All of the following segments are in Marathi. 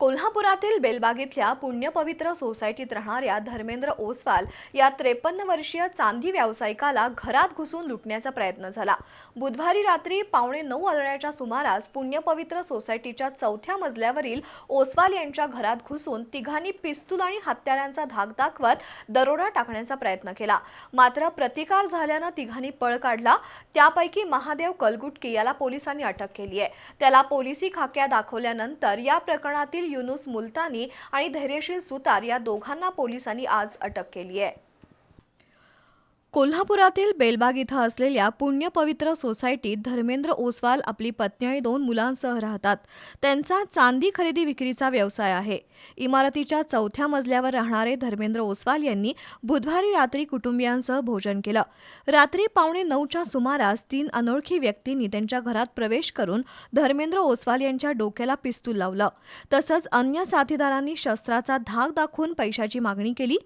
कोल्हापुरातील बेलबागेतल्या पुण्यपवित्र सोसायटीत राहणाऱ्या धर्मेंद्र ओसवाल या त्रेपन्न वर्षीय चांदी व्यावसायिकाला घरात घुसून लुटण्याचा प्रयत्न झाला. बुधवारी रात्री पावणे नऊ वाजण्याच्या सुमारास पुण्यपवित्र सोसायटीच्या चौथ्या मजल्यावरील ओसवाल यांच्या घरात घुसून तिघांनी पिस्तूल आणि हत्यारांचा धाक दाखवत दरोडा टाकण्याचा प्रयत्न केला. मात्र प्रतिकार झाल्यानं तिघांनी पळ काढला. त्यापैकी महादेव कलगुटकी याला पोलिसांनी अटक केली आहे. त्याला पोलिसी खाक्या दाखवल्यानंतर या प्रकरणातील युनुस मुलतानी आणि धैर्यशील सुतार या दोघांना पोलिसांनी आज अटक केली आहे. कोल्हापुरातील बेलबाग इथं असलेल्या पुण्यपवित्र सोसायटीत धर्मेंद्र ओसवाल आपली पत्नी आणि दोन मुलांसह राहतात. त्यांचा चांदी खरेदी विक्रीचा व्यवसाय आहे. इमारतीच्या चौथ्या मजल्यावर राहणारे धर्मेंद्र ओसवाल यांनी बुधवारी रात्री कुटुंबियांसह भोजन केलं. रात्री पावणे नऊच्या सुमारास तीन अनोळखी व्यक्तींनी त्यांच्या घरात प्रवेश करून धर्मेंद्र ओसवाल यांच्या डोक्याला पिस्तूल लावलं. तसंच अन्य साथीदारांनी शस्त्राचा धाक दाखवून पैशाची मागणी केली.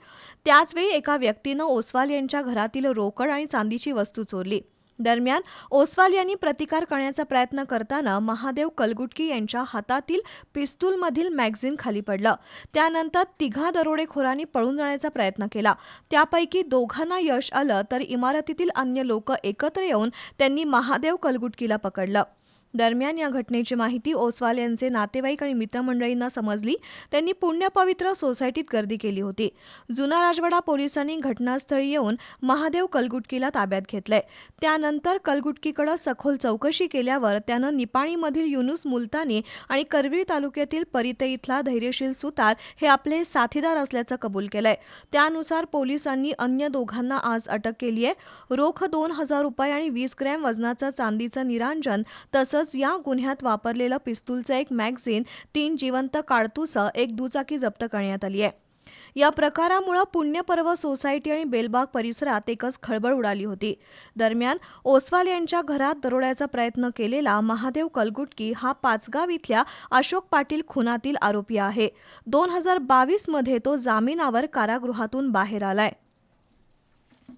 त्याचवेळी एका व्यक्तीनं ओसवाल यांच्या घरातील रोकड आणि चांदीची वस्तू चोरली. दरम्यान ओसवाल यांनी प्रतिकार करण्याचा प्रयत्न करताना महादेव कलगुटकी यांच्या हातातील पिस्तूलमधील मॅगझिन खाली पडलं. त्यानंतर तिघा दरोडेखोरांनी पळून जाण्याचा प्रयत्न केला. त्यापैकी दोघांना यश आलं तर इमारतीतील अन्य लोक एकत्र येऊन त्यांनी महादेव कलगुटकीला पकडलं. दरम्यान या घटनेची माहिती ओसवाल यांचे नातेवाईक आणि मित्रमंडळींना समजली. त्यांनी पुण्यपवित्र सोसायटीत गर्दी केली होती. जुना राजवाडा पोलिसांनी घटनास्थळी येऊन महादेव कलगुटकीला ताब्यात घेतलंय. त्यानंतर कलगुटकीकडे सखोल चौकशी केल्यावर त्यानं निपाणीमधील युनुस मुलतानी आणि करवीर तालुक्यातील परिते इथला धैर्यशील सुतार हे आपले साथीदार असल्याचं कबूल केलंय. त्यानुसार पोलिसांनी अन्य दोघांना आज अटक केली आहे रोख दोन हजार रुपये आणि वीस ग्रॅम वजनाचं चांदीचं निरांजन तसंच या गुन्ह्यात वापरलेलं पिस्तूलचं एक मॅगझिन तीन जिवंत काडतुसं एक दुचाकी जप्त करण्यात आली आहे. या प्रकारामुळं पुण्यपर्व सोसायटी आणि बेलबाग परिसरात एकच खळबळ उडाली होती. दरम्यान ओसवाल यांच्या घरात दरोड्याचा प्रयत्न केलेला महादेव कलगुटकी हा पाचगाव इथल्या अशोक पाटील खुनातील आरोपी आहे. दोन हजार बावीसमध्ये तो जामिनावर कारागृहातून बाहेर आलाय.